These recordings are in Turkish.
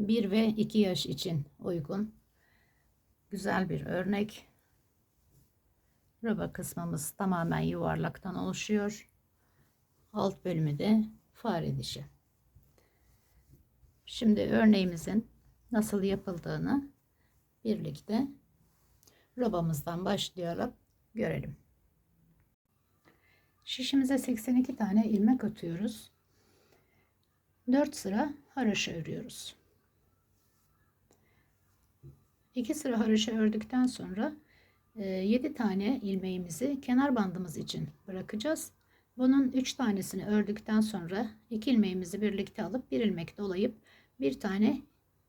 1 ve 2 yaş için uygun. Güzel bir örnek. Roba kısmımız tamamen yuvarlaktan oluşuyor. Alt bölümü de fare dişi. Şimdi örneğimizin nasıl yapıldığını birlikte robamızdan başlayarak görelim. Şişimize 82 tane ilmek atıyoruz. 4 sıra haroşa örüyoruz. 2 sıra haroşa ördükten sonra 7 e, tane ilmeğimizi kenar bandımız için bırakacağız. Bunun 3 tanesini ördükten sonra 2 ilmeğimizi birlikte alıp bir ilmek dolayıp bir tane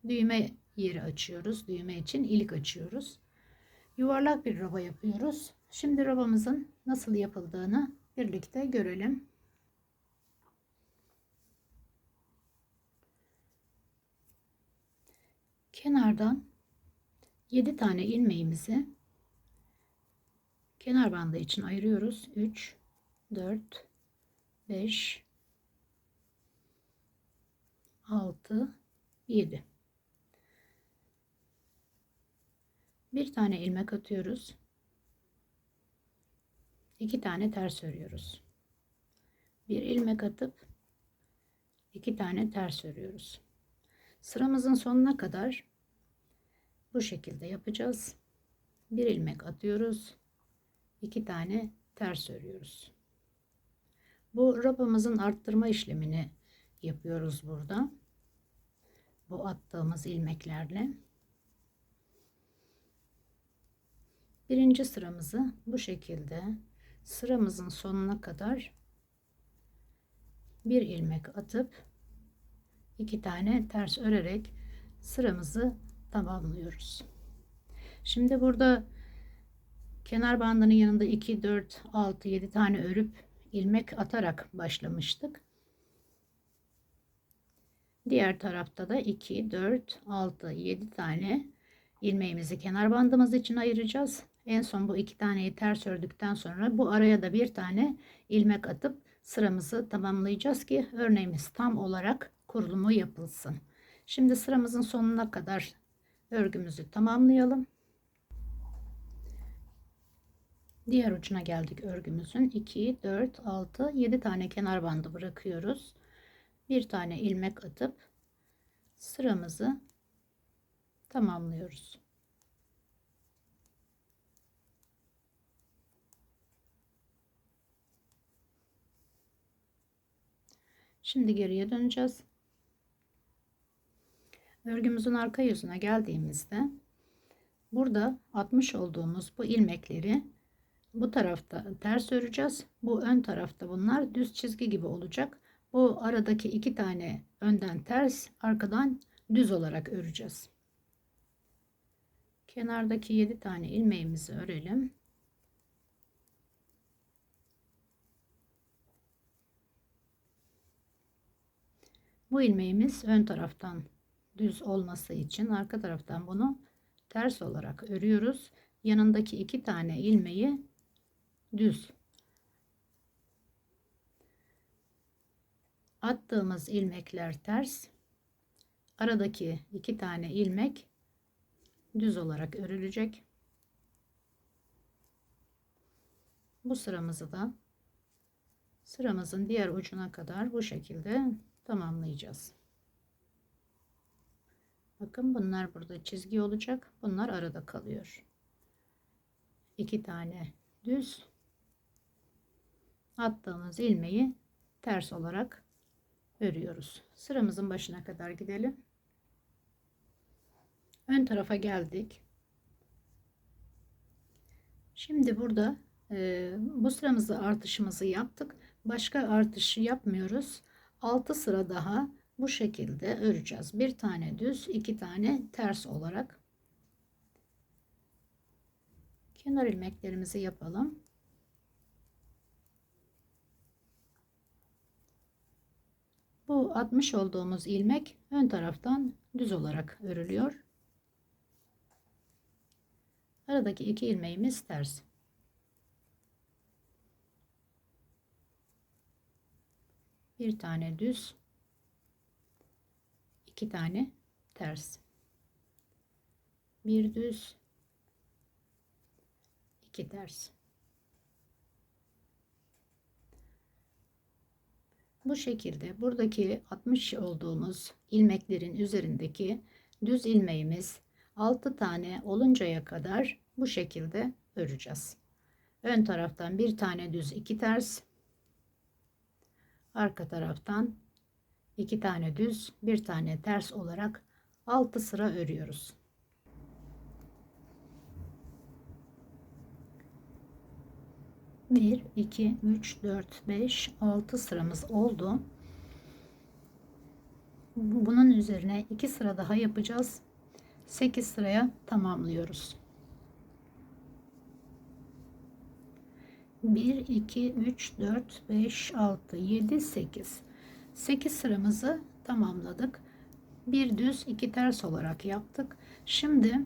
düğme yeri açıyoruz. Düğme için ilik açıyoruz. Yuvarlak bir roba yapıyoruz. Şimdi robamızın nasıl yapıldığını birlikte görelim. Kenardan 7 tane ilmeğimizi kenar bandı için ayırıyoruz. 3 4 5 6 7 bir tane ilmek atıyoruz. iki tane ters örüyoruz. Bir ilmek atıp iki tane ters örüyoruz. Sıramızın sonuna kadar bu şekilde yapacağız. Bir ilmek atıyoruz. iki tane ters örüyoruz. Bu robamızın arttırma işlemini yapıyoruz burada. Bu attığımız ilmeklerle. Birinci sıramızı bu şekilde sıramızın sonuna kadar bir ilmek atıp iki tane ters örerek sıramızı tamamlıyoruz. Şimdi burada kenar bandının yanında 2 4 6 7 tane örüp ilmek atarak başlamıştık. Diğer tarafta da 2 4 6 7 tane ilmeğimizi kenar bandımız için ayıracağız. En son bu iki taneyi ters ördükten sonra bu araya da bir tane ilmek atıp sıramızı tamamlayacağız ki örneğimiz tam olarak kurulumu yapılsın. Şimdi sıramızın sonuna kadar örgümüzü tamamlayalım. Diğer ucuna geldik örgümüzün. 2, 4, 6, 7 tane kenar bandı bırakıyoruz. Bir tane ilmek atıp sıramızı tamamlıyoruz. Şimdi geriye döneceğiz. Örgümüzün arka yüzüne geldiğimizde burada atmış olduğumuz bu ilmekleri bu tarafta ters öreceğiz. Bu ön tarafta bunlar düz çizgi gibi olacak. Bu aradaki iki tane önden ters, arkadan düz olarak öreceğiz. Kenardaki 7 tane ilmeğimizi örelim. Bu ilmeğimiz ön taraftan düz olması için arka taraftan bunu ters olarak örüyoruz. Yanındaki iki tane ilmeği düz. Attığımız ilmekler ters. Aradaki iki tane ilmek düz olarak örülecek. Bu sıramızı da sıramızın diğer ucuna kadar bu şekilde tamamlayacağız. Bakın bunlar burada çizgi olacak. Bunlar arada kalıyor. İki tane düz attığımız ilmeği ters olarak örüyoruz. Sıramızın başına kadar gidelim. Ön tarafa geldik. Şimdi burada e, bu sıramızda artışımızı yaptık. Başka artış yapmıyoruz. 6 sıra daha bu şekilde öreceğiz. Bir tane düz, iki tane ters olarak. Kenar ilmeklerimizi yapalım. Bu atmış olduğumuz ilmek ön taraftan düz olarak örülüyor. Aradaki iki ilmeğimiz ters. Bir tane düz, iki tane ters. Bir düz, iki ters. Bu şekilde buradaki 60 olduğumuz ilmeklerin üzerindeki düz ilmeğimiz 6 tane oluncaya kadar bu şekilde öreceğiz. Ön taraftan bir tane düz iki ters. Arka taraftan iki tane düz bir tane ters olarak 6 sıra örüyoruz. Bir, iki, üç, dört, beş, altı sıramız oldu. Bunun üzerine iki sıra daha yapacağız. 8 sıraya tamamlıyoruz. 1 2 3 4 5 6 7 8 8 sıramızı tamamladık. Bir düz iki ters olarak yaptık. Şimdi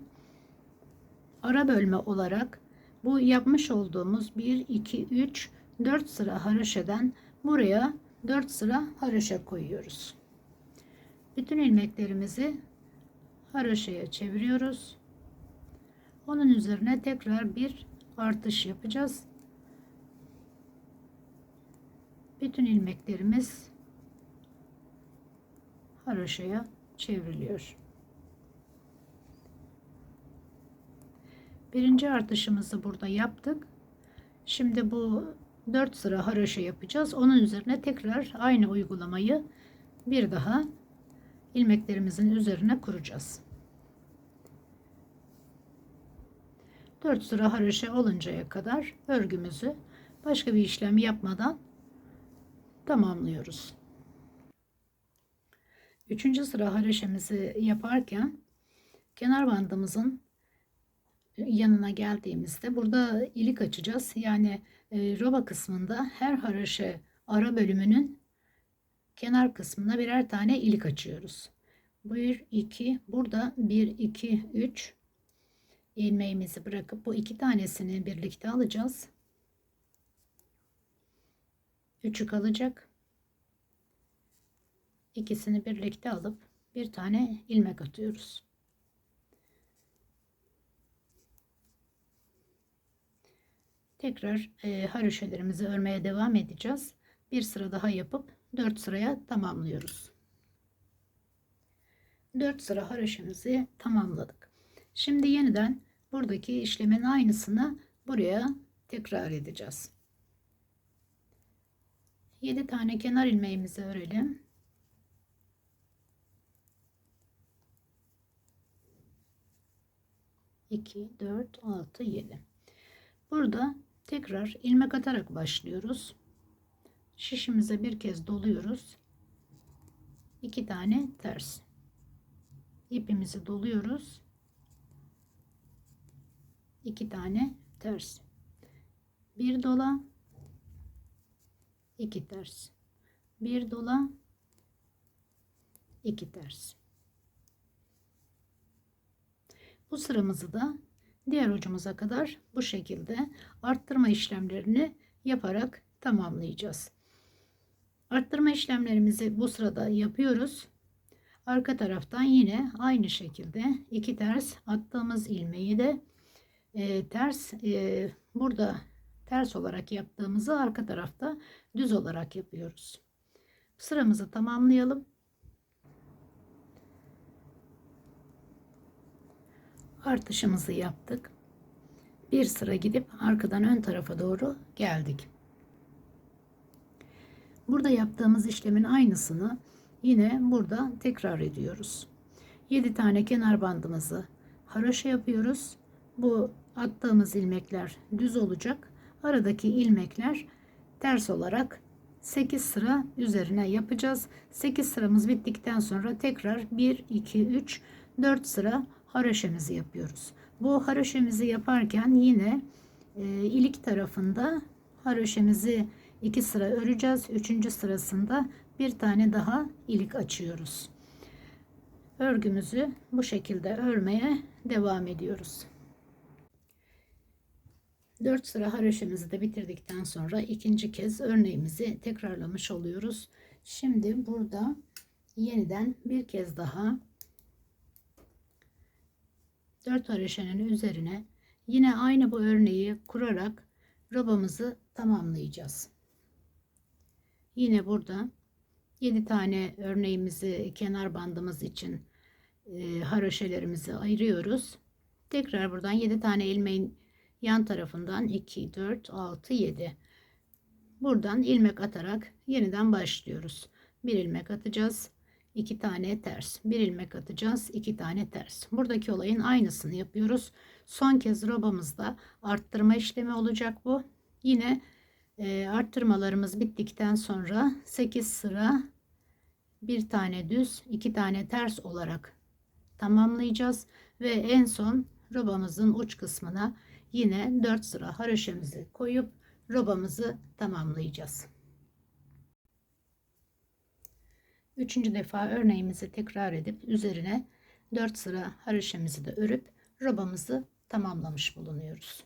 ara bölme olarak bu yapmış olduğumuz 1 2 3 4 sıra haroşadan buraya 4 sıra haroşa koyuyoruz. Bütün ilmeklerimizi haroşaya çeviriyoruz. Onun üzerine tekrar bir artış yapacağız. Bütün ilmeklerimiz haroşaya çevriliyor. Birinci artışımızı burada yaptık. Şimdi bu 4 sıra haroşa yapacağız. Onun üzerine tekrar aynı uygulamayı bir daha ilmeklerimizin üzerine kuracağız. 4 sıra haroşa oluncaya kadar örgümüzü başka bir işlem yapmadan tamamlıyoruz. Üçüncü sıra haroşamızı yaparken kenar bandımızın yanına geldiğimizde burada ilik açacağız. Yani e, roba kısmında her haroşa ara bölümünün kenar kısmına birer tane ilik açıyoruz. 1 2 burada 1 2 3 ilmeğimizi bırakıp bu iki tanesini birlikte alacağız. Üçü kalacak. İkisini birlikte alıp bir tane ilmek atıyoruz. Tekrar e, haroşalarımızı örmeye devam edeceğiz. Bir sıra daha yapıp 4 sıraya tamamlıyoruz. 4 sıra haroşamızı tamamladık. Şimdi yeniden buradaki işlemin aynısını buraya tekrar edeceğiz. 7 tane kenar ilmeğimizi örelim. İki, dört, altı, yedi. Burada tekrar ilmek atarak başlıyoruz. Şişimize bir kez doluyoruz. İki tane ters. İpimizi doluyoruz. İki tane ters. Bir dola, iki ters. Bir dola, iki ters. Bu sıramızı da diğer ucumuza kadar bu şekilde arttırma işlemlerini yaparak tamamlayacağız. Arttırma işlemlerimizi bu sırada yapıyoruz. Arka taraftan yine aynı şekilde iki ters attığımız ilmeği de e, ters e, burada ters olarak yaptığımızı arka tarafta düz olarak yapıyoruz. Sıramızı tamamlayalım. Artışımızı yaptık. Bir sıra gidip arkadan ön tarafa doğru geldik. Burada yaptığımız işlemin aynısını yine burada tekrar ediyoruz. 7 tane kenar bandımızı haroşa yapıyoruz. Bu attığımız ilmekler düz olacak. Aradaki ilmekler ters olarak 8 sıra üzerine yapacağız. 8 sıramız bittikten sonra tekrar 1 2 3 4 sıra haroşemizi yapıyoruz. Bu haroşemizi yaparken yine e, ilik tarafında haroşemizi 2 sıra öreceğiz. 3. sırasında bir tane daha ilik açıyoruz. Örgümüzü bu şekilde örmeye devam ediyoruz. 4 sıra haroşamızı da bitirdikten sonra ikinci kez örneğimizi tekrarlamış oluyoruz. Şimdi burada yeniden bir kez daha 4 haroşanın üzerine yine aynı bu örneği kurarak robamızı tamamlayacağız. Yine burada 7 tane örneğimizi kenar bandımız için e, haroşelerimizi ayırıyoruz. Tekrar buradan 7 tane ilmeğin yan tarafından 2, 4, 6, 7. Buradan ilmek atarak yeniden başlıyoruz. Bir ilmek atacağız. 2 tane ters. Bir ilmek atacağız. 2 tane ters. Buradaki olayın aynısını yapıyoruz. Son kez robamızda arttırma işlemi olacak bu. Yine e, arttırmalarımız bittikten sonra 8 sıra bir tane düz, iki tane ters olarak tamamlayacağız ve en son robamızın uç kısmına yine 4 sıra haroşemizi koyup robamızı tamamlayacağız. Üçüncü defa örneğimizi tekrar edip üzerine 4 sıra haroşemizi de örüp robamızı tamamlamış bulunuyoruz.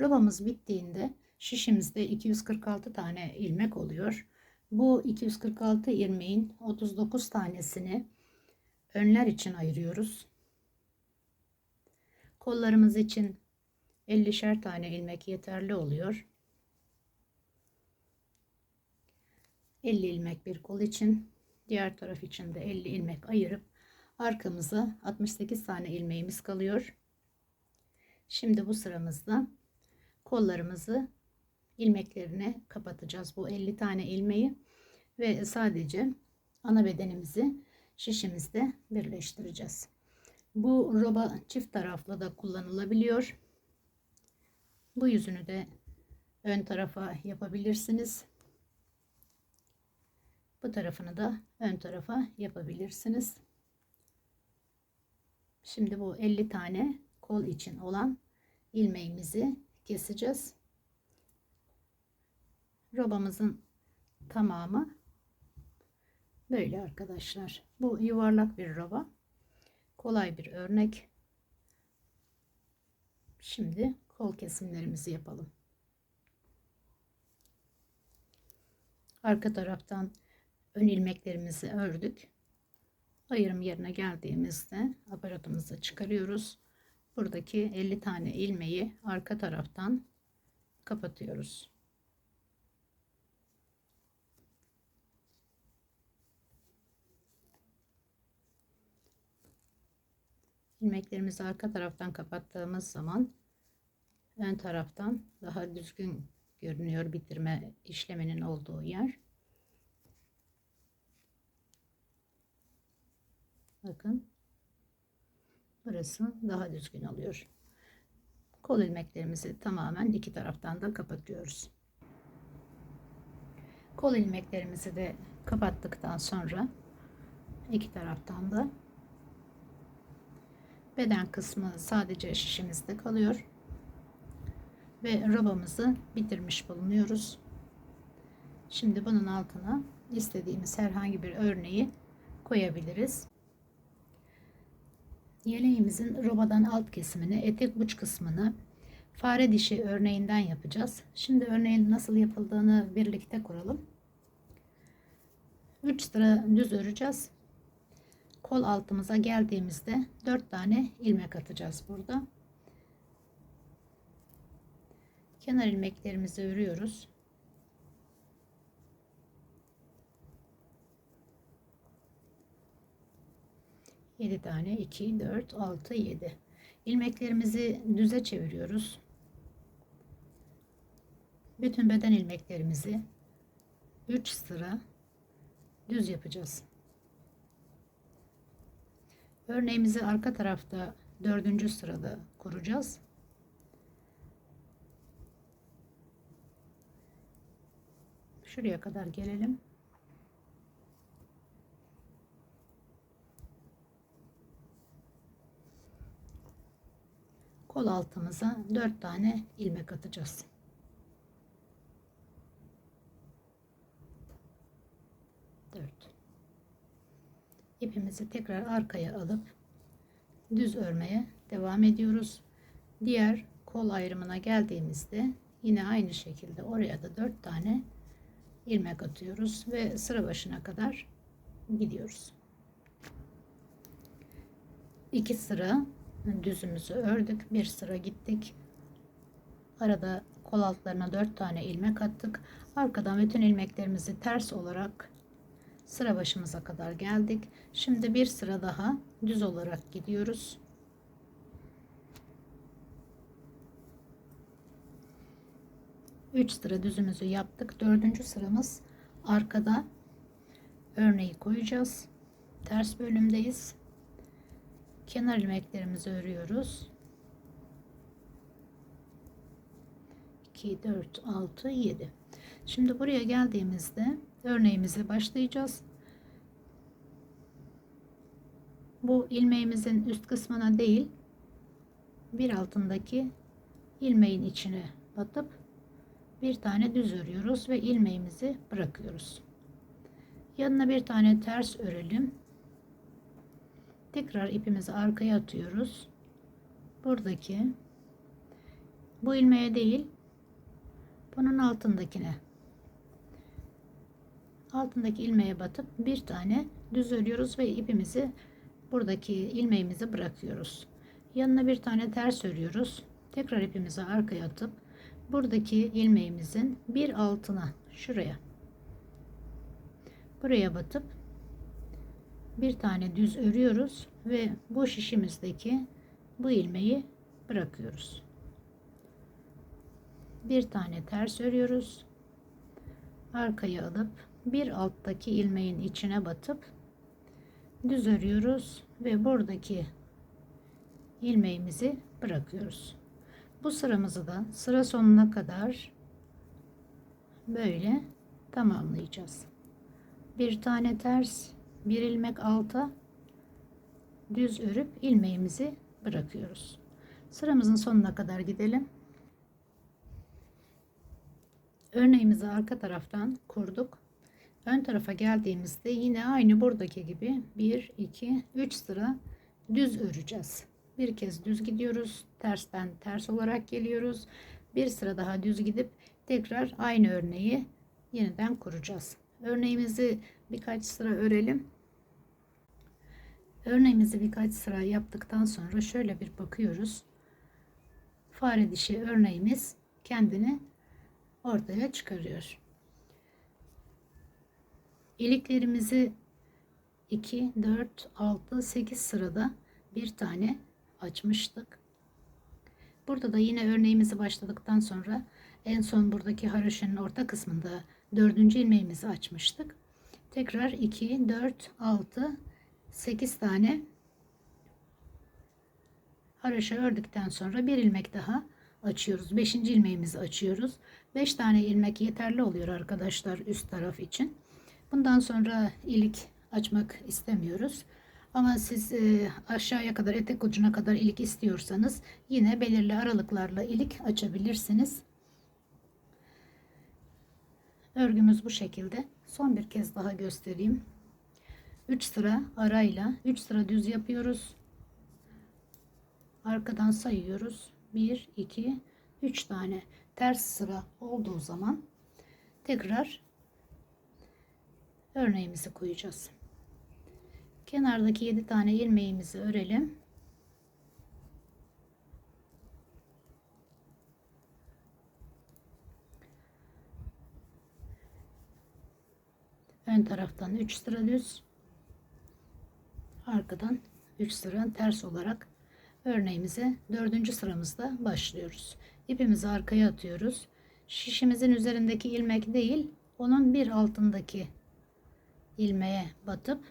Robamız bittiğinde şişimizde 246 tane ilmek oluyor. Bu 246 ilmeğin 39 tanesini önler için ayırıyoruz. Kollarımız için 50'şer tane ilmek yeterli oluyor. 50 ilmek bir kol için, diğer taraf için de 50 ilmek ayırıp arkamıza 68 tane ilmeğimiz kalıyor. Şimdi bu sıramızda kollarımızı ilmeklerine kapatacağız bu 50 tane ilmeği ve sadece ana bedenimizi şişimizde birleştireceğiz. Bu roba çift taraflı da kullanılabiliyor. Bu yüzünü de ön tarafa yapabilirsiniz. Bu tarafını da ön tarafa yapabilirsiniz. Şimdi bu 50 tane kol için olan ilmeğimizi keseceğiz. Robamızın tamamı böyle arkadaşlar. Bu yuvarlak bir roba. Kolay bir örnek. Şimdi kol kesimlerimizi yapalım. Arka taraftan ön ilmeklerimizi ördük. Ayırım yerine geldiğimizde aparatımızı çıkarıyoruz. Buradaki 50 tane ilmeği arka taraftan kapatıyoruz. ilmeklerimizi arka taraftan kapattığımız zaman ön taraftan daha düzgün görünüyor bitirme işleminin olduğu yer. Bakın. Burası daha düzgün oluyor. Kol ilmeklerimizi tamamen iki taraftan da kapatıyoruz. Kol ilmeklerimizi de kapattıktan sonra iki taraftan da beden kısmı sadece şişimizde kalıyor ve robamızı bitirmiş bulunuyoruz. Şimdi bunun altına istediğimiz herhangi bir örneği koyabiliriz. Yeleğimizin robadan alt kesimini, etek uç kısmını fare dişi örneğinden yapacağız. Şimdi örneğin nasıl yapıldığını birlikte kuralım. 3 sıra düz öreceğiz. Kol altımıza geldiğimizde 4 tane ilmek atacağız burada. Kenar ilmeklerimizi örüyoruz. 7 tane 2 4 6 7 ilmeklerimizi düze çeviriyoruz. Bütün beden ilmeklerimizi 3 sıra düz yapacağız. Örneğimizi arka tarafta dördüncü sırada kuracağız. Şuraya kadar gelelim kol altımıza 4 tane ilmek atacağız. Dört. İpimizi tekrar arkaya alıp düz örmeye devam ediyoruz. Diğer kol ayrımına geldiğimizde yine aynı şekilde oraya da 4 tane ilmek atıyoruz ve sıra başına kadar gidiyoruz. 2 sıra düzümüzü ördük. Bir sıra gittik. Arada kol altlarına 4 tane ilmek attık. Arkadan bütün ilmeklerimizi ters olarak sıra başımıza kadar geldik. Şimdi bir sıra daha düz olarak gidiyoruz. Üç sıra düzümüzü yaptık. Dördüncü sıramız arkada örneği koyacağız. Ters bölümdeyiz. Kenar ilmeklerimizi örüyoruz. 2, 4, 6, 7. Şimdi buraya geldiğimizde örneğimize başlayacağız. Bu ilmeğimizin üst kısmına değil bir altındaki ilmeğin içine batıp bir tane düz örüyoruz ve ilmeğimizi bırakıyoruz. Yanına bir tane ters örelim. Tekrar ipimizi arkaya atıyoruz. Buradaki bu ilmeğe değil bunun altındakine altındaki ilmeğe batıp bir tane düz örüyoruz ve ipimizi buradaki ilmeğimizi bırakıyoruz. Yanına bir tane ters örüyoruz. Tekrar ipimizi arkaya atıp buradaki ilmeğimizin bir altına şuraya buraya batıp bir tane düz örüyoruz ve bu şişimizdeki bu ilmeği bırakıyoruz. Bir tane ters örüyoruz. Arkaya alıp bir alttaki ilmeğin içine batıp düz örüyoruz ve buradaki ilmeğimizi bırakıyoruz. Bu sıramızı da sıra sonuna kadar böyle tamamlayacağız. Bir tane ters, bir ilmek alta düz örüp ilmeğimizi bırakıyoruz. Sıramızın sonuna kadar gidelim. Örneğimizi arka taraftan kurduk. Ön tarafa geldiğimizde yine aynı buradaki gibi 1 2 3 sıra düz öreceğiz. Bir kez düz gidiyoruz. Tersten ters olarak geliyoruz. Bir sıra daha düz gidip tekrar aynı örneği yeniden kuracağız. Örneğimizi birkaç sıra örelim. Örneğimizi birkaç sıra yaptıktan sonra şöyle bir bakıyoruz. Fare dişi örneğimiz kendini ortaya çıkarıyor. İliklerimizi 2, 4, 6, 8 sırada bir tane açmıştık. Burada da yine örneğimizi başladıktan sonra en son buradaki haroşanın orta kısmında dördüncü ilmeğimizi açmıştık. Tekrar 2, 4, 6, 8 tane haroşa ördükten sonra bir ilmek daha açıyoruz. Beşinci ilmeğimizi açıyoruz. 5 tane ilmek yeterli oluyor arkadaşlar üst taraf için. Bundan sonra ilik açmak istemiyoruz. Ama siz e, aşağıya kadar etek ucuna kadar ilik istiyorsanız yine belirli aralıklarla ilik açabilirsiniz. Örgümüz bu şekilde. Son bir kez daha göstereyim. 3 sıra arayla 3 sıra düz yapıyoruz. Arkadan sayıyoruz. 1 2 3 tane ters sıra olduğu zaman tekrar örneğimizi koyacağız. Kenardaki 7 tane ilmeğimizi örelim. Ön taraftan 3 sıra düz. Arkadan 3 sıra ters olarak örneğimize 4. sıramızda başlıyoruz. İpimizi arkaya atıyoruz. Şişimizin üzerindeki ilmek değil, onun bir altındaki ilmeğe batıp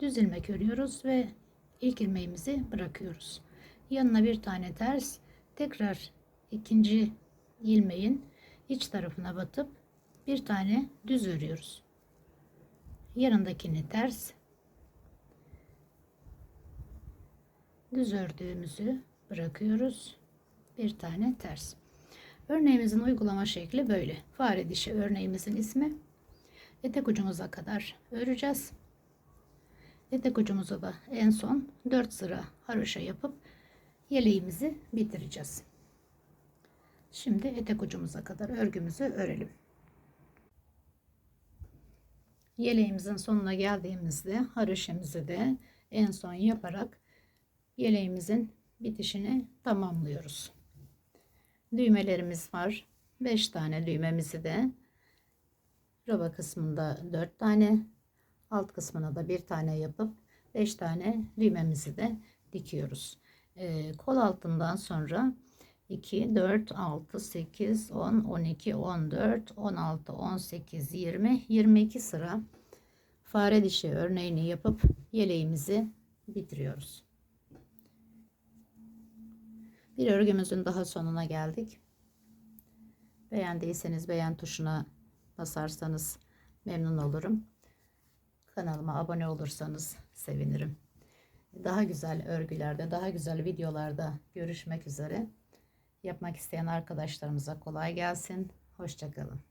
düz ilmek örüyoruz ve ilk ilmeğimizi bırakıyoruz. Yanına bir tane ters, tekrar ikinci ilmeğin iç tarafına batıp bir tane düz örüyoruz. Yanındakini ters, düz ördüğümüzü bırakıyoruz. Bir tane ters. Örneğimizin uygulama şekli böyle. Fare dişi örneğimizin ismi. Etek ucumuza kadar öreceğiz. Etek ucumuza da en son 4 sıra haroşa yapıp yeleğimizi bitireceğiz. Şimdi etek ucumuza kadar örgümüzü örelim. Yeleğimizin sonuna geldiğimizde haroşemizi de en son yaparak yeleğimizin bitişini tamamlıyoruz. Düğmelerimiz var. 5 tane düğmemizi de roba kısmında 4 tane alt kısmına da bir tane yapıp 5 tane düğmemizi de dikiyoruz. Ee, kol altından sonra 2, 4, 6, 8, 10, 12, 14, 16, 18, 20, 22 sıra fare dişi örneğini yapıp yeleğimizi bitiriyoruz. Bir örgümüzün daha sonuna geldik. Beğendiyseniz beğen tuşuna basarsanız memnun olurum. Kanalıma abone olursanız sevinirim. Daha güzel örgülerde, daha güzel videolarda görüşmek üzere. Yapmak isteyen arkadaşlarımıza kolay gelsin. Hoşçakalın.